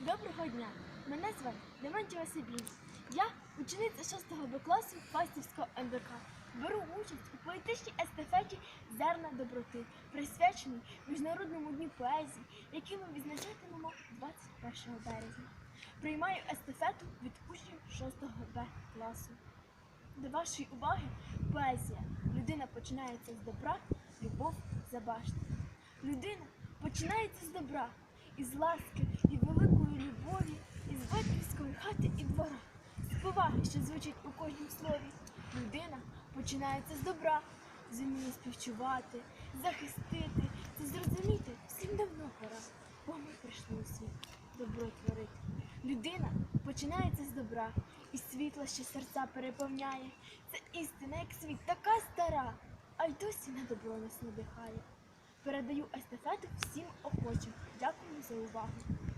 Доброго дня! Мене звати Дементіва Сибін. Я учениця 6 Б класу Фастівського НВК. Беру участь у поетичній естафеті Зерна доброти, присвяченій Міжнародному дню поезії, який ми відзначатимемо 21 березня. Приймаю естафету від учнів 6 Б класу. До вашої уваги поезія. Людина починається з добра, любов за башти. Людина починається з добра, із ласки і великої любові, із батьківської хати і двора, з що звучить у кожнім слові. Людина починається з добра, зуміє співчувати, захистити, це зрозуміти всім давно пора, бо ми прийшли у світ добро творити. Людина починається з добра, і світло, що серця переповняє. Це істина, як світ, така стара, а й досі на добро нас надихає. Передаю естафету всім охочим. Дякую за увагу.